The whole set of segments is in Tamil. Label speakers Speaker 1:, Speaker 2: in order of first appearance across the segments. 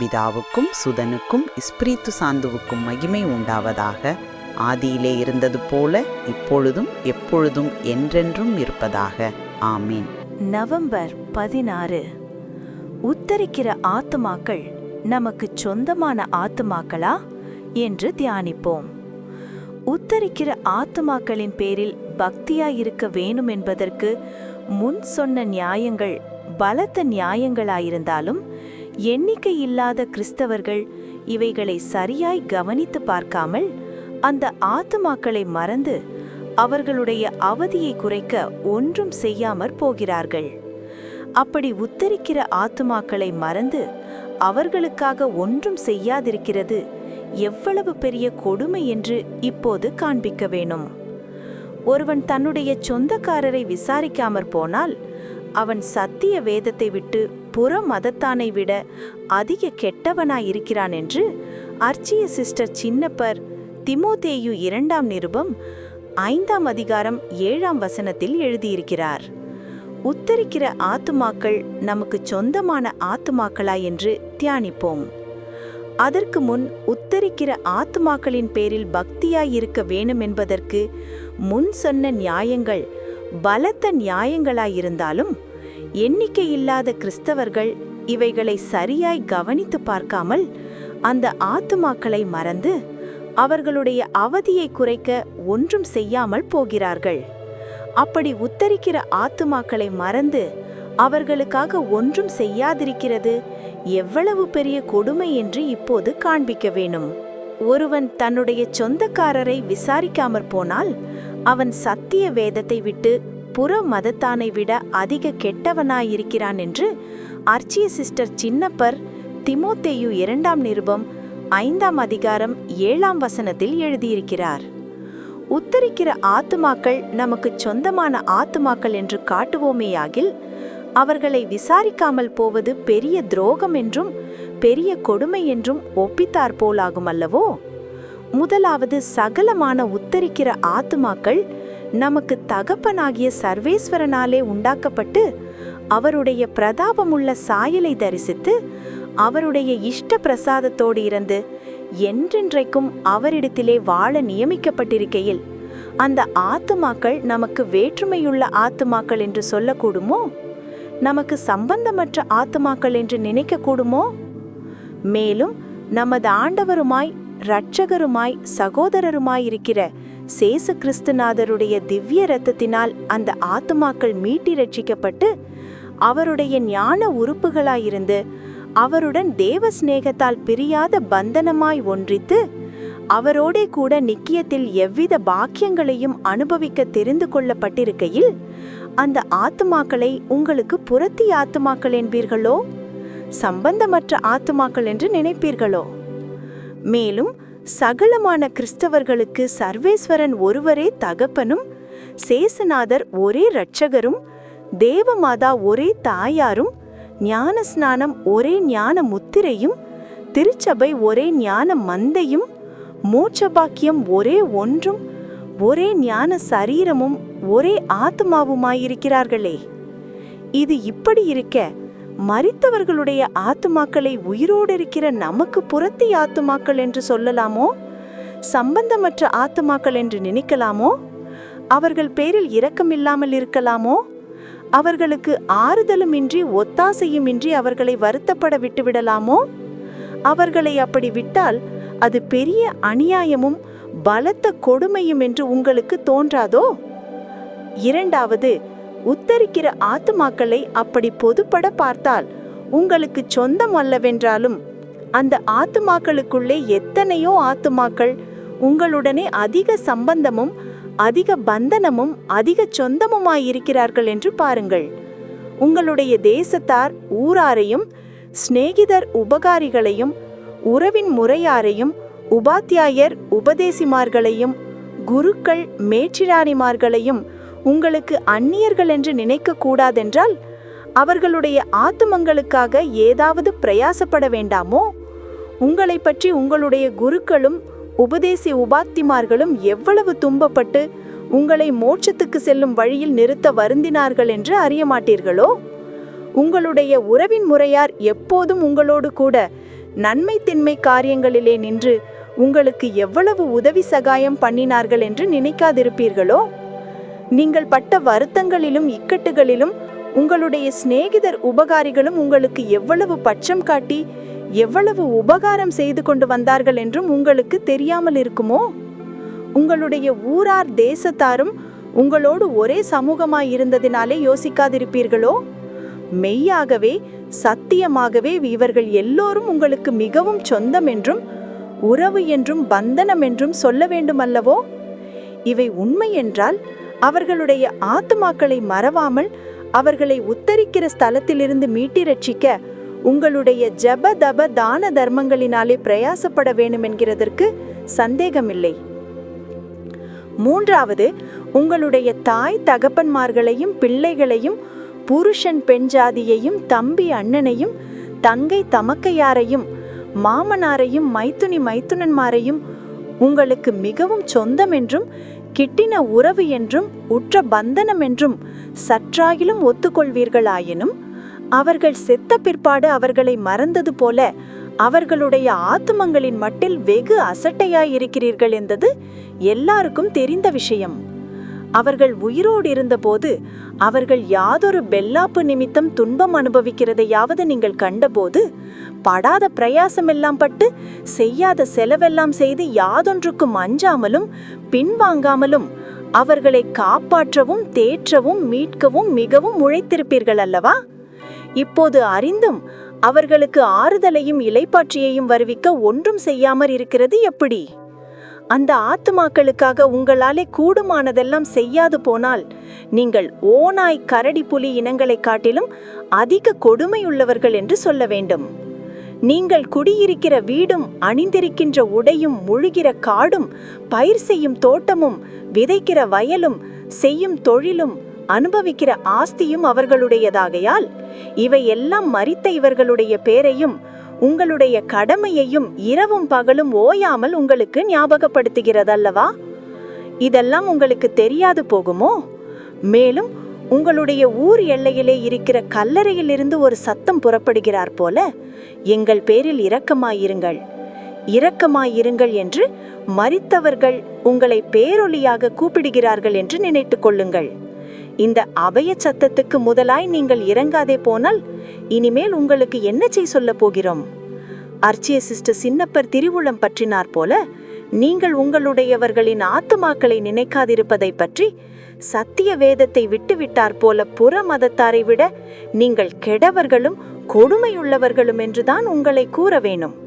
Speaker 1: பிதாவுக்கும் சுதனுக்கும் இஸ்பிரித்து சாந்துவுக்கும் மகிமை உண்டாவதாக ஆதியிலே இருந்தது போல இப்பொழுதும் எப்பொழுதும் என்றென்றும் இருப்பதாக. ஆமீன்.
Speaker 2: நவம்பர் பதினாறு. உத்தரிக்கிற ஆத்துமாக்கள் நமக்கு சொந்தமான ஆத்துமாக்களா? என்று தியானிப்போம். உத்தரிக்கிற ஆத்துமாக்களின் பேரில் பக்தியாயிருக்க வேணும் என்பதற்கு முன் சொன்ன நியாயங்கள் பலத்த நியாயங்களாயிருந்தாலும் எண்ணிக்கை இல்லாத கிறிஸ்தவர்கள் இவைகளை சரியாய் கவனித்து பார்க்காமல் அந்த ஆத்துமாக்களை மறந்து அவர்களுடைய அவதியை குறைக்க ஒன்றும் செய்யாமற் போகிறார்கள். அப்படி உத்தரிக்கிற ஆத்துமாக்களை மறந்து அவர்களுக்காக ஒன்றும் செய்யாதிருக்கிறது எவ்வளவு பெரிய கொடுமை என்று இப்போது காண்பிக்க வேணும். ஒருவன் தன்னுடைய சொந்தக்காரரை விசாரிக்காமற் போனால் அவன் சத்திய வேதத்தை விட்டு புற மதத்தானை விட அதிக கெட்டவனாயிருக்கிறான் என்று அர்ச்சிய சிஸ்டர் சின்னப்பர் திமோதேயு இரண்டாம் நிருபம் ஐந்தாம் அதிகாரம் ஏழாம் வசனத்தில் எழுதியிருக்கிறார். உத்தரிக்கிற ஆத்துமாக்கள் நமக்கு சொந்தமான ஆத்துமாக்களா என்று தியானிப்போம். அதற்கு முன் உத்தரிக்கிற ஆத்துமாக்களின் பேரில் பக்தியாயிருக்க வேணும் என்பதற்கு முன் சொன்ன நியாயங்கள் பலத்த நியாயங்களாயிருந்தாலும் எண்ணிக்கையில்லாத கிறிஸ்தவர்கள் இவைகளை சரியாய் கவனித்து பார்க்காமல் அந்த ஆத்துமாக்களை மறந்து அவர்களுடைய அவதியை குறைக்க ஒன்றும் செய்யாமல் போகிறார்கள். அப்படி உத்தரிக்கிற ஆத்துமாக்களை மறந்து அவர்களுக்காக ஒன்றும் செய்யாதிருக்கிறது எவ்வளவு பெரிய கொடுமை என்று இப்போது காண்பிக்க வேணும். ஒருவன் தன்னுடைய சொந்தக்காரரை விசாரிக்காமற் போனால் அவன் சத்திய வேதத்தை விட்டு புற மதத்தானை விட அதிக கெட்டவனாயிருக்கிறான் என்று அர்ச்சிய சிஸ்டர் சின்னப்பர் திமோத்தேயு இரண்டாம் நிருபம் ஐந்தாம் அதிகாரம் ஏழாம் வசனத்தில் எழுதியிருக்கிறார். உத்தரிக்கிற ஆத்துமாக்கள் நமக்கு சொந்தமான ஆத்துமாக்கள் என்று காட்டுவோமேயாகில் அவர்களை விசாரிக்காமல் போவது பெரிய துரோகம் என்றும் பெரிய கொடுமை என்றும் ஒப்பித்தார் போலாகும் அல்லவோ முதலாவது சகலமான உத்தரிக்கிற ஆத்துமாக்கள் நமக்கு தகப்பனாகிய சர்வேஸ்வரனாலே உண்டாக்கப்பட்டு அவருடைய பிரதாபமுள்ள சாயலை தரிசித்து அவருடைய இஷ்ட பிரசாதத்தோடு இருந்து என்றென்றைக்கும் அவரிடத்திலே வாழ நியமிக்கப்பட்டிருக்கையில் அந்த ஆத்துமாக்கள் நமக்கு வேற்றுமையுள்ள ஆத்துமாக்கள் என்று சொல்லக்கூடுமோ? நமக்கு சம்பந்தமற்ற ஆத்துமாக்கள் என்று நினைக்கக்கூடுமோ? மேலும் நமது ஆண்டவருமாய் இரட்சகருமாய் சகோதரருமாயிருக்கிற சேசு கிறிஸ்துநாதருடைய திவ்ய ரத்தத்தினால் அந்த ஆத்துமாக்கள் மீட்டி ரட்சிக்கப்பட்டு அவருடைய ஞான உறுப்புகளாயிருந்து அவருடன் தேவ சிநேகத்தால் பிரியாத பந்தனமாய் ஒன்றித்து அவரோடே கூட நிக்கியத்தில் எவ்வித பாக்கியங்களையும் அனுபவிக்க தெரிந்து கொள்ளப்பட்டிருக்கையில் அந்த ஆத்துமாக்களை உங்களுக்கு புறத்தி ஆத்துமாக்கள் என்பீர்களோ? சம்பந்தமற்ற ஆத்துமாக்கள் என்று நினைப்பீர்களோ? மேலும் சகலமான கிறிஸ்தவர்களுக்கு சர்வேஸ்வரன் ஒருவரே தகப்பனும் சேசநாதர் ஒரே இரட்சகரும் தேவமாதா ஒரே தாயாரும் ஞான ஸ்நானம் ஒரே ஞான முத்திரையும் திருச்சபை ஒரே ஞான மந்தையும் மோட்சபாக்கியம் ஒரே ஒன்றும் ஒரே ஞான சரீரமும் ஒரே ஆத்மாவுமாயிருக்கிறார்களே இது இப்படி இருக்க மறித்தவர்களுடைய ஆத்துமாக்களை உயிரோடு இருக்கிற நமக்கு புறத்தி ஆத்துமாக்கள் என்று சொல்லலாமோ? சம்பந்தமற்ற ஆத்துமாக்கள் என்று நினைக்கலாமோ? அவர்கள் பேரில் இரக்கமில்லாமல் இருக்கலாமோ? அவர்களுக்கு ஆறுதலுமின்றி ஒத்தாசையுமின்றி அவர்களை வருத்தப்பட விட்டுவிடலாமோ? அவர்களை அப்படி விட்டால் அது பெரிய அநியாயமும் பலத்த கொடுமையும் என்று உங்களுக்கு தோன்றாதோ? இரண்டாவது உத்தரிக்கிற ஆத்துமாக்களை அப்படி பொதுப்பட பார்த்தால் உங்களுக்கு சொந்தம் அல்லவென்றாலும் அந்த ஆத்துமாக்களுக்குள்ளே எத்தனையோ ஆத்துமாக்கள் உங்களுடனே அதிக சம்பந்தமும் அதிக பந்தனமும் அதிக சொந்தமுமாயிருக்கிறார்கள் என்று பாருங்கள். உங்களுடைய தேசத்தார் ஊராரையும் சிநேகிதர் உபகாரிகளையும் உறவின் முறையாரையும் உபாத்தியாயர் உபதேசிமார்களையும் குருக்கள் மேற்றிராணிமார்களையும் உங்களுக்கு அந்நியர்கள் என்று நினைக்க கூடாதென்றால் அவர்களுடைய ஆத்துமங்களுக்காக ஏதாவது பிரயாசப்பட வேண்டாமோ? உங்களை பற்றி உங்களுடைய குருக்களும் உபதேசி உபாத்திமார்களும் எவ்வளவு துன்பப்பட்டு உங்களை மோட்சத்துக்கு செல்லும் வழியில் நிறுத்த வருந்தினார்கள் என்று அறிய மாட்டீர்களோ உங்களுடைய உறவின் முறையார் எப்போதும் உங்களோடு கூட நன்மை தின்மை காரியங்களிலே நின்று உங்களுக்கு எவ்வளவு உதவி சகாயம் பண்ணினார்கள் என்று நினைக்காதிருப்பீர்களோ? நீங்கள் பட்ட வருத்தங்களிலும் இக்கட்டுகளிலும் உங்களுடைய சிநேகிதர் உபகாரிகளும் உங்களுக்கு எவ்வளவு பட்சம் காட்டி எவ்வளவு உபகாரம் செய்து கொண்டு வந்தார்கள் என்றும் உங்களுக்கு தெரியாமல் இருக்குமோ? உங்களுடைய ஊரார் தேசத்தாரும் உங்களோடு ஒரே சமூகமாய் இருந்ததினாலே யோசிக்காதிருப்பீர்களோ? மெய்யாகவே சத்தியமாகவே இவர்கள் எல்லோரும் உங்களுக்கு மிகவும் சொந்தம் என்றும் உறவு என்றும் பந்தனம் என்றும் சொல்ல வேண்டுமல்லவோ? இவை உண்மை என்றால் அவர்களுடைய ஆத்துமாக்களை மறவாமல் அவர்களை உத்தரிக்கிற ஸ்தலத்திலிருந்து மீட்டி ரட்சிக்க உங்களுடைய ஜப தப தான தர்மங்களினாலே பிரயாசப்பட வேண்டும் என்கிறதற்கு சந்தேகமில்லை. மூன்றாவது உங்களுடைய தாய் தகப்பன்மார்களையும் பிள்ளைகளையும் புருஷன் பெண் ஜாதியையும் தம்பி அண்ணனையும் தங்கை தமக்கையாரையும் மாமனாரையும் மைத்துனி மைத்துனன்மாரையும் உங்களுக்கு மிகவும் சொந்தம் என்றும் கிட்டின உறவு என்றும் உற்ற பந்தனம் என்றும் சற்றாகிலும் ஒத்துக்கொள்வீர்களாயினும் அவர்கள் செத்த பிற்பாடு அவர்களை மறந்தது போல அவர்களுடைய ஆத்துமங்களின் மட்டில் வெகு அசட்டையாயிருக்கிறீர்கள் என்பது எல்லாருக்கும் தெரிந்த விஷயம். அவர்கள் உயிரோடு இருந்தபோது அவர்கள் யாதொரு பெல்லாப்பு நிமித்தம் துன்பம் அனுபவிக்கிறதையாவது நீங்கள் கண்டபோது படாத பிரயாசமெல்லாம் பட்டு செய்யாத செலவெல்லாம் செய்து யாதொன்றுக்கும் அஞ்சாமலும் பின்வாங்காமலும் அவர்களை காப்பாற்றவும் தேற்றவும் மீட்கவும் மிகவும் உழைத்திருப்பீர்கள் அல்லவா? இப்போது அறிந்தும் அவர்களுக்கு ஆறுதலையும் இலைப்பாற்றியையும் வருவிக்க ஒன்றும் செய்யாமற் இருக்கிறது எப்படி? அந்த ஆத்துமாக்களுக்காக உங்களாலே கூடுமானதெல்லாம் செய்யாது போனால் நீங்கள் ஓநாய் கரடி புலி இனங்களை காட்டிலும் அதிக கொடுமையுள்ளவர்கள் என்று சொல்ல வேண்டும். நீங்கள் குடியிருக்கிற வீடும் அணிந்திருக்கின்ற உடையும் முழுகிற காடும் பயிர் செய்யும் தோட்டமும் விதைக்கிற வயலும் செய்யும் தொழிலும் அனுபவிக்கிற ஆஸ்தியும் அவர்களுடையதாகையால் இவை எல்லாம் மறித்த இவர்களுடைய பேரையும் உங்களுடைய கடமையையும் இரவும் பகலும் ஓயாமல் உங்களுக்கு ஞாபகப்படுத்துகிறதல்லவா? இதெல்லாம் உங்களுக்கு தெரியாது போகுமோ? மேலும் உங்களுடைய ஊர் எல்லையிலே இருக்கிற கல்லறையிலிருந்து ஒரு சத்தம் புறப்படுகிறார் போல எங்கள் பேரில் இரக்கமாயிருங்கள். இரக்கமாயிருங்கள் என்று மறித்தவர்கள் உங்களை பேரொலியாக கூப்பிடுகிறார்கள் என்று நினைத்துக் கொள்ளுங்கள். இந்த அபய சத்தத்துக்கு முதலாய் நீங்கள் இறங்காதே போனால் இனிமேல் உங்களுக்கு என்ன செய் சொல்ல போகிறோம்? அர்ச்சிய சிஸ்டர் சின்னப்பர் திருவுளம் பற்றினார் போல நீங்கள் உங்களுடையவர்களின் ஆத்துமாக்களை நினைக்காதிருப்பதை பற்றி சத்திய வேதத்தை விட்டுவிட்டார் போல புற மதத்தாரை விட நீங்கள் கெடவர்களும் கொடுமையுள்ளவர்களும் என்றுதான் உங்களை கூற வேணும்.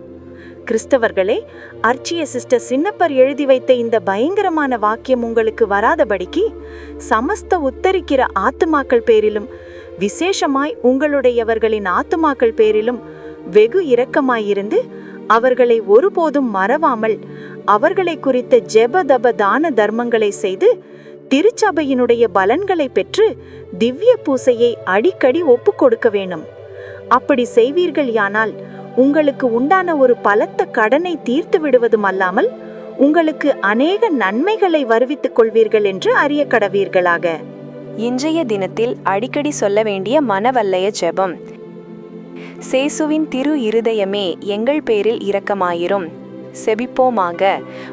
Speaker 2: கிறிஸ்தவர்களே அர்ச்சிய சிஸ்டர் சின்னப்பர் எழுதி வைத்த இந்த பயங்கரமான வாக்கியம் உங்களுக்கு வராதபடிக்கு சமஸ்த உத்தரிக்கிற ஆத்துமாக்கள் பேரிலும் விசேஷமாய் உங்களுடையவர்களின் ஆத்துமாக்கள் பேரிலும் வெகு இரக்கமாயிருந்து அவர்களை ஒருபோதும் மறவாமல் அவர்களை குறித்த ஜெப தப தான தர்மங்களை செய்து திருச்சபையினுடைய பலன்களை பெற்று திவ்ய பூசையை அடிக்கடி ஒப்புக் கொடுக்க வேணும் அப்படி செய்வீர்கள் யானால் உங்களுக்கு உண்டான ஒரு பலத்த கடனை தீர்த்து விடுவதும் அல்லாமல் உங்களுக்கு அநேக நன்மைகளை வருவித்துக் கொள்வீர்கள் என்று அறிய கடவீர்களாக
Speaker 3: இன்றைய தினத்தில் அடிக்கடி சொல்ல வேண்டிய மனவல்லய ஜெபம். சேசுவின் திரு இருதயமே எங்கள் பேரில் இரக்கமாயிரும். செபிப்போமாக.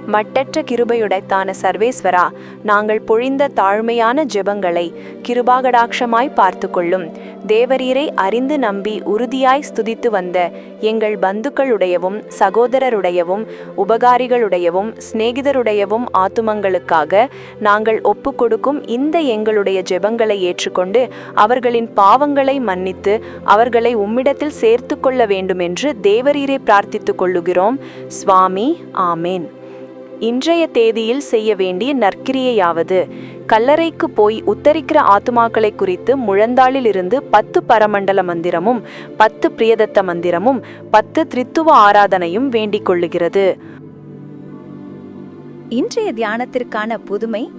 Speaker 3: மட்டற்ற கிருபையுடைத்தான சர்வேஸ்வரா நாங்கள் பொழிந்த தாழ்மையான ஜெபங்களை கிருபாகடாட்சமாய் பார்த்து கொள்ளும் தேவரீரை அறிந்து நம்பி உறுதியாய் ஸ்துதித்து வந்த எங்கள் பந்துக்களுடையவும் சகோதரருடையவும் உபகாரிகளுடையவும் சிநேகிதருடையவும் ஆத்துமங்களுக்காக நாங்கள் ஒப்பு கொடுக்கும் இந்த எங்களுடைய ஜெபங்களை ஏற்றுக்கொண்டு அவர்களின் பாவங்களை மன்னித்து அவர்களை உம்மிடத்தில் சேர்த்து கொள்ள வேண்டுமென்று தேவரீரை பிரார்த்தித்துக் கொள்ளுகிறோம். சுவாமி ஆமேன். இன்றைய தேதியில் செய்ய வேண்டிய நற்கிரியையாவது. கல்லறைக்கு போய் உத்தரிக்கிற ஆத்துமாக்களை குறித்து முழந்தாளிலிருந்து பத்து பரமண்டல மந்திரமும் பத்து பிரியதத்த மந்திரமும் பத்து திரித்துவ ஆராதனையும் வேண்டிக் கொள்ளுகிறது.
Speaker 2: இன்றைய தியானத்திற்கான புதுமை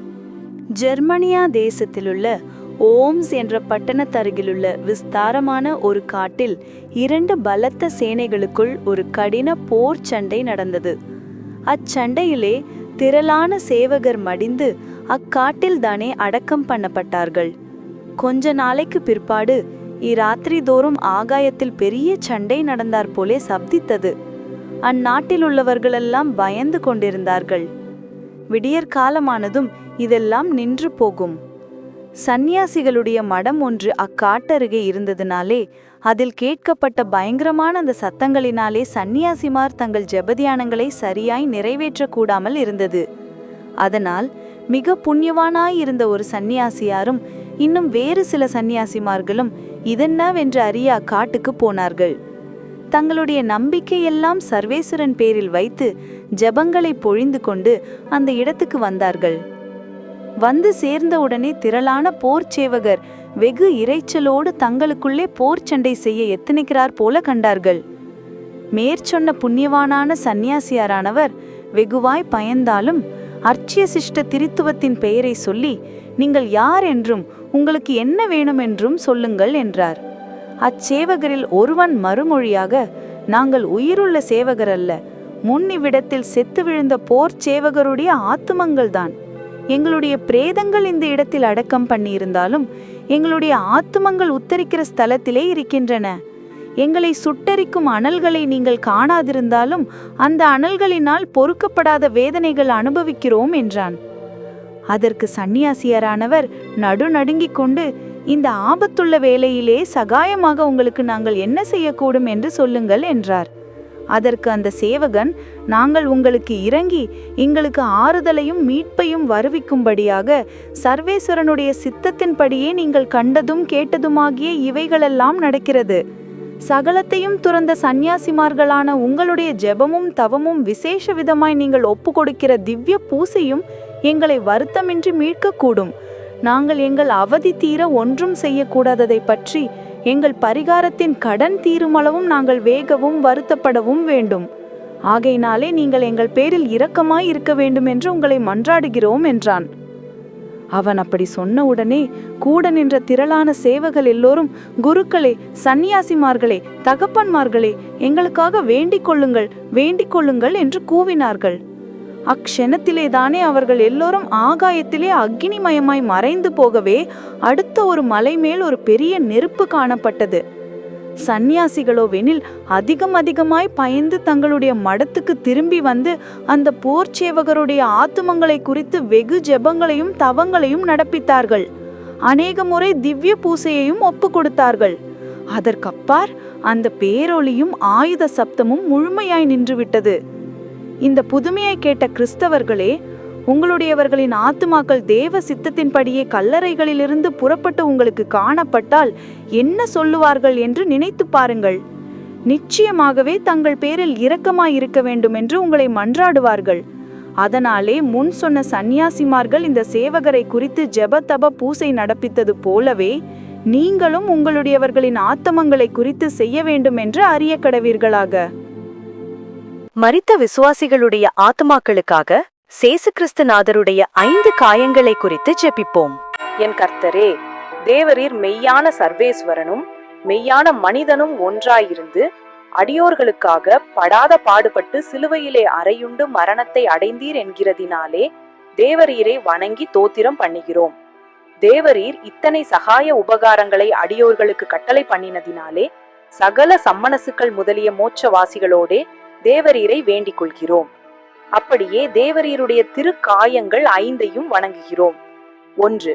Speaker 2: ஜெர்மனியா தேசத்திலுள்ள ஓம்ஸ் என்ற பட்டணத்தருகிலுள்ள விஸ்தாரமான ஒரு காட்டில் இரண்டு பலத்த சேனைகளுக்குள் ஒரு கடின போர் சண்டை நடந்தது. அச்சண்டையிலே திரளான சேவகர் மடிந்து அக்காட்டில் தானே அடக்கம் பண்ணப்பட்டார்கள். கொஞ்ச நாளைக்கு பிற்பாடு இராத்திரி தோறும் ஆகாயத்தில் பெரிய சண்டை நடந்தாற் போலே சப்தித்தது.
Speaker 3: அந்நாட்டில் உள்ளவர்களெல்லாம் பயந்து கொண்டிருந்தார்கள். விடியற் காலமானதும் இதெல்லாம் நின்று போகும். சந்நியாசிகளுடைய மடம் ஒன்று அக்காட்டருகே இருந்ததினாலே அதில் கேட்கப்பட்ட பயங்கரமான அந்த சத்தங்களினாலே சந்நியாசிமார் தங்கள் ஜெபதியானங்களை சரியாய் நிறைவேற்றக்கூடாமல் இருந்தது. அதனால் மிக புண்ணியவானாயிருந்த ஒரு சந்நியாசியாரும் இன்னும் வேறு சில சந்நியாசிமார்களும் இதென்னவென்று அறியா காட்டுக்கு போனார்கள். தங்களுடைய நம்பிக்கையெல்லாம் சர்வேஸ்வரன் பேரில் வைத்து ஜபங்களை பொழிந்து கொண்டு அந்த இடத்துக்கு வந்தார்கள். வந்து சேர்ந்தவுடனே திரளான போர் சேவகர் வெகு இரைச்சலோடு தங்களுக்குள்ளே போர் சண்டை செய்ய எத்தனைக்கிறார் போல கண்டார்கள். மேற்சொன்ன புண்ணியவானான சந்நியாசியாரானவர் வெகுவாய் பயந்தாலும் அர்ச்சிய சிஷ்ட திரித்துவத்தின் பெயரை சொல்லி நீங்கள் யார் என்றும் உங்களுக்கு என்ன வேணும் என்றும் சொல்லுங்கள் என்றார். அச்சேவகரில் ஒருவன் மறுமொழியாக நாங்கள் உயிருள்ள சேவகர் அல்ல முன்னிவிடத்தில் செத்து விழுந்த போர் சேவகருடைய ஆத்துமங்கள்தான். எங்களுடைய பிரேதங்கள் இந்த இடத்தில் அடக்கம் பண்ணியிருந்தாலும் எங்களுடைய ஆத்துமங்கள் உத்தரிக்கிற ஸ்தலத்திலே இருக்கின்றன. எங்களை சுட்டரிக்கும் அனல்களை நீங்கள் காணாதிருந்தாலும் அந்த அனல்களினால் பொறுக்கப்படாத வேதனைகள் அனுபவிக்கிறோம் என்றான். அதற்கு சந்நியாசியரானவர் நடுநடுங்கிக் கொண்டு இந்த ஆபத்துள்ள வேளையிலே சகாயமாக உங்களுக்கு நாங்கள் என்ன செய்யக்கூடும் என்று சொல்லுங்கள் என்றார். அதற்கு அந்த சேவகன் நாங்கள் உங்களுக்கு இறங்கி எங்களுக்கு ஆறுதலையும் மீட்பையும் வருவிக்கும்படியாக சர்வேஸ்வரனுடைய சித்தத்தின்படியே நீங்கள் கண்டதும் கேட்டதுமாகிய இவைகளெல்லாம் நடக்கிறது. சகலத்தையும் துறந்த சந்நியாசிமார்களான உங்களுடைய ஜெபமும் தவமும் விசேஷ விதமாய் நீங்கள் ஒப்பு கொடுக்கிற திவ்ய பூசையும் எங்களை வருத்தமின்றி மீட்கக்கூடும். நாங்கள் எங்கள் அவதி தீர ஒன்றும் செய்யக்கூடாததை பற்றி எங்கள் பரிகாரத்தின் கடன் தீருமளவும் நாங்கள் வேகவும் வருத்தப்படவும் வேண்டும். ஆகையினாலே நீங்கள் எங்கள் பேரில் இரக்கமாய் இருக்க வேண்டும் என்று உங்களை மன்றாடுகிறோம் என்றான். அவன் அப்படி சொன்ன உடனே கூட நின்ற திரளான சேவகள் எல்லோரும் குருக்களே சந்நியாசிமார்களே தகப்பன்மார்களே எங்களுக்காக வேண்டிக் கொள்ளுங்கள் வேண்டிக் கொள்ளுங்கள் என்று கூவினார்கள். அக்ஷணத்திலே தானே அவர்கள் எல்லோரும் ஆகாயத்திலே அக்னிமயமாய் மறைந்து போகவே அடுத்த ஒரு மலை மேல் ஒரு பெரிய நெருப்பு காணப்பட்டது. சந்நியாசிகளோவெனில் அதிகம் அதிகமாய் பயந்து தங்களுடைய மடத்துக்கு திரும்பி வந்து அந்த போர்ச்சேவகருடைய ஆத்துமங்களை குறித்து வெகு ஜெபங்களையும் தவங்களையும் நடப்பித்தார்கள். அநேக முறை திவ்ய பூசையையும் ஒப்பு கொடுத்தார்கள். அதற்கப்பார் அந்த பேரொளியும் ஆயுத சப்தமும் முழுமையாய் நின்றுவிட்டது. இந்த புதுமையை கேட்ட கிறிஸ்தவர்களே உங்களுடையவர்களின் ஆத்துமாக்கள் தேவ சித்தத்தின்படியே கல்லறைகளிலிருந்து புறப்பட்டு உங்களுக்கு காணப்பட்டால் என்ன சொல்லுவார்கள் என்று நினைத்து பாருங்கள். நிச்சயமாகவே தங்கள் பேரில் இரக்கமாய் இருக்க வேண்டும் என்று உங்களை மன்றாடுவார்கள். அதனாலே முன் சொன்ன சந்நியாசிமார்கள் இந்த சேவகரை குறித்து ஜெபதப பூசை நடப்பித்தது போலவே நீங்களும் உங்களுடையவர்களின் ஆத்தமங்களை குறித்து செய்ய வேண்டும் என்று அறிய கடவீர்களாக
Speaker 4: மறித்த விசுவாசிகளுடைய ஆத்துமாக்களுக்காக சேசு கிறிஸ்துநாதருடைய ஐந்து காயங்களை குறித்து ஜெபிப்போம். என் கர்த்தரே தேவரீர் மெய்யான சர்வேஸ்வரனும் மெய்யான மனிதனும் ஒன்றாயிருந்து அடியோர்களுக்காக படாத பாடுபட்டு சிலுவையிலே அறையுண்டு மரணத்தை அடைந்தீர் என்கிறதினாலே தேவரீரை வணங்கி தோத்திரம் பண்ணுகிறோம். தேவரீர் இத்தனை சகாய உபகாரங்களை அடியோர்களுக்கு கட்டளை பண்ணினதினாலே சகல சம்மனசுக்கள் முதலிய மோட்சவாசிகளோடே தேவரீரை வேண்டிக் கொள்கிறோம். அப்படியே தேவரீருடைய திருக்காயங்கள் ஐந்தையும் வணங்குகிறோம். ஒன்று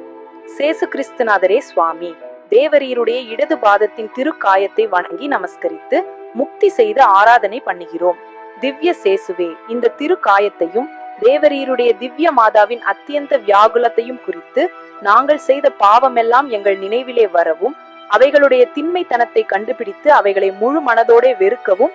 Speaker 4: சேசு கிறிஸ்துநாதரே சுவாமி தேவரீருடைய இடது பாதத்தின் திருக்காயத்தை வணங்கி நமஸ்கரித்து முக்தி செய்து ஆராதனை பண்ணுகிறோம். திவ்ய சேசுவே இந்த திருக்காயத்தையும் தேவரீருடைய திவ்ய மாதாவின் அத்தியந்த வியாகுலத்தையும் குறித்து நாங்கள் செய்த பாவமெல்லாம் எங்கள் நினைவிலே வரவும் அவைகளுடைய திண்மைத்தனத்தை கண்டுபிடித்து அவைகளை முழு மனதோட வெறுக்கவும்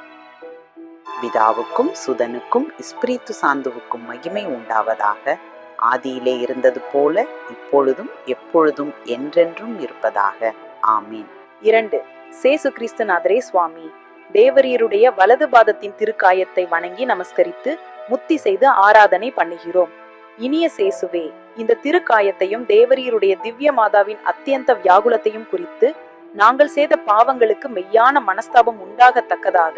Speaker 1: பிதாவுக்கும் சுதனுக்கும் இஸ்பிரித்து சாந்துவுக்கும் மகிமை உண்டாவதாக ஆதியிலே இருந்தது போல இப்பொழுதும் எப்பொழுதும் என்றென்றும் இருப்பதாக. ஆமீன்.
Speaker 4: இரண்டு சேசு கிறிஸ்துநாதரே சுவாமி தேவரீருடைய வலது பாதத்தின் திருக்காயத்தை வணங்கி நமஸ்கரித்து முத்தி செய்து ஆராதனை பண்ணுகிறோம். இனிய சேசுவே இந்த திருக்காயத்தையும் தேவரீருடைய திவ்ய மாதாவின் அத்தியந்த வியாகுலத்தையும் குறித்து நாங்கள் செய்த பாவங்களுக்கு மெய்யான மனஸ்தாபம் உண்டாகத்தக்கதாக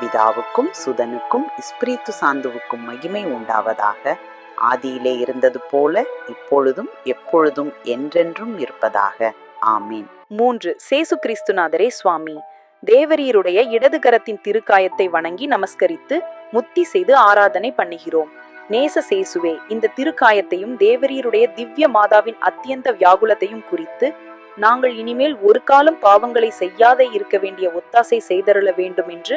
Speaker 1: பிதாவுக்கும் சுதனுக்கும் இஸ்பிரித்து சாந்துவுக்கும் மகிமை உண்டாவதாக ஆதியிலே இருந்தது போல இப்பொழுதும் எப்பொழுதும் என்றென்றும் இருப்பதாக. ஆமீன்.
Speaker 4: மூன்று சேசு கிறிஸ்துநாதரே சுவாமி தேவரீருடைய இடது கரத்தின் திருக்காயத்தை வணங்கி நமஸ்கரித்து முத்தி செய்து ஆராதனை பண்ணுகிறோம். நேச சேசுவே இந்த திருக்காயத்தையும் தேவரீருடைய திவ்ய மாதாவின் அத்தியந்த வியாகுலத்தையும் குறித்து நாங்கள் இனிமேல் ஒரு காலம் பாவங்களை செய்யாத இருக்க வேண்டிய ஒத்தாசை செய்தருள வேண்டும் என்று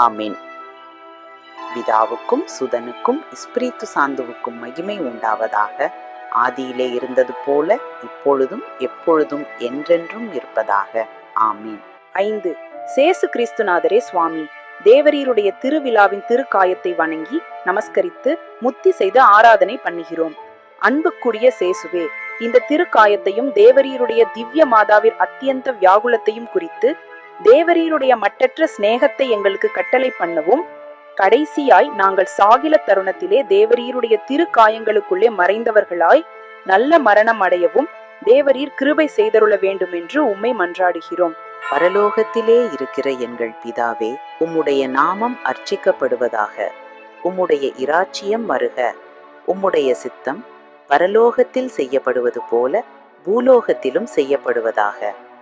Speaker 1: ஆமீன். பிதாவுக்கும் சுதனுக்கும் இஸ்பிரித்து சாந்துவுக்கும் மகிமை உண்டாவதாக ஆதியிலே இருந்தது போல இப்பொழுதும் எப்பொழுதும் என்றென்றும் இருப்பதாக. ஆமீன்.
Speaker 4: ஐந்து. சேசு கிறிஸ்துநாதரே சுவாமி தேவரீருடைய திருவிழாவின் திருக்காயத்தை வணங்கி நமஸ்கரித்து முத்தி செய்து ஆராதனை பண்ணுகிறோம். அன்புக்குரிய சேசுவே இந்த திருக்காயத்தையும் தேவரீருடைய திவ்ய மாதாவின் அத்தியந்த வியாகுலத்தையும் குறித்து தேவரீருடைய மட்டற்ற சிநேகத்தை எங்களுக்கு கட்டளை பண்ணவும் கடைசியாய் நாங்கள் சாகில தருணத்திலே தேவரீருடைய திருக்காயங்களுக்குள்ளே மறைந்தவர்களாய் நல்ல மரணம் அடையவும் தேவரீர் கிருபை செய்தருள வேண்டும் என்று உம்மை மன்றாடுகிறோம்.
Speaker 1: பரலோகத்திலே இருக்கிற எங்கள் பிதாவே உம்முடைய நாமம் அர்ச்சிக்கப்படுவதாக உம்முடைய இராச்சியம் வருக உம்முடைய சித்தம் பரலோகத்தில் செய்யப்படுவது போல பூலோகத்திலும் செய்யப்படுவதாக.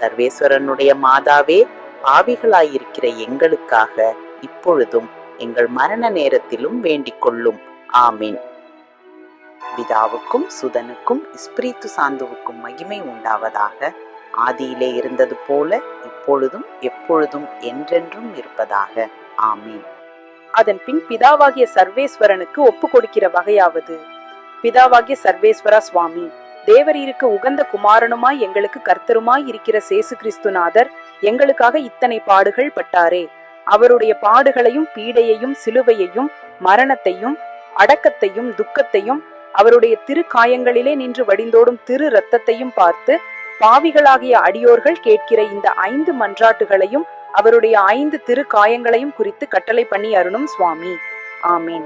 Speaker 1: சர்வேஸ்வரனுடைய மாதாவே பாவிகளாயிருக்கிற எங்களுக்காக இப்பொழுதும் எங்கள் மரண நேரத்திலும் வேண்டிக் கொள்ளும். ஆமீன். பிதாவுக்கும் சுதனுக்கும் இஸ்பிரித்து சாந்துவுக்கும் மகிமை உண்டாவதாக ஆதியிலே இருந்தது போல இப்பொழுதும் எப்பொழுதும் என்றென்றும் இருப்பதாக. ஆமீன்.
Speaker 4: அதன் பின் பிதாவாகிய சர்வேஸ்வரனுக்கு ஒப்பு கொடுக்கிற வகையாவது? பிதாவாகிய சர்வேஸ்வரா சுவாமி தேவரீருக்கு உகந்த குமாரனுமாய் எங்களுக்கு கர்த்தருமாய் இருக்கிற சேசு கிறிஸ்துநாதர் எங்களுக்காக இத்தனை பாடுகள் பட்டாரே. அவருடைய பாடுகளையும் பீடையையும் சிலுவையையும் மரணத்தையும் அடக்கத்தையும் துக்கத்தையும் அவருடைய திரு காயங்களிலே நின்று வடிந்தோடும் திரு ரத்தத்தையும் பார்த்து பாவிகளாகிய அடியோர்கள் கேட்கிற இந்த ஐந்து மன்றாட்டுகளையும் அவருடைய ஐந்து திரு காயங்களையும் குறித்து கட்டளை பண்ணி அருணும் சுவாமி. ஆமீன்.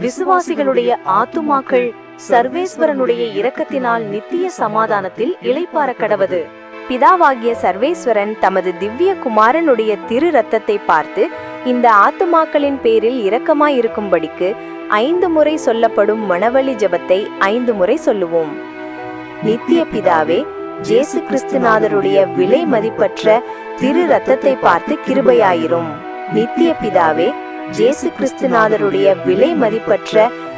Speaker 5: விசுவாசிகளுடைய ஆத்துமாக்கள் சர்வேஸ்வரனுடைய இரக்கத்தினால் நித்திய சமாதானத்தில் இளைப்பார கடவது.
Speaker 6: பிதாவாகிய சர்வேஸ்வரன் தமது திவ்ய குமாரனுடைய திரு ரத்தத்தை பார்த்து இந்த ஆத்துமாக்களின் பேரில் இரக்கமாயிருக்கும்படிக்கு ஐந்து முறை சொல்லப்படும் மணவழி ஜெபத்தை ஐந்து முறை சொல்லுவோம். நித்திய பிதாவே ஜேசு கிறிஸ்துநாதருடைய விலை மதிப்பற்ற திரு ரத்தத்தை பார்த்து கிருபையாயிரும். நித்திய பிதாவே ஜேசு கிறிஸ்துநாதருடைய விலை மதிப்பற்ற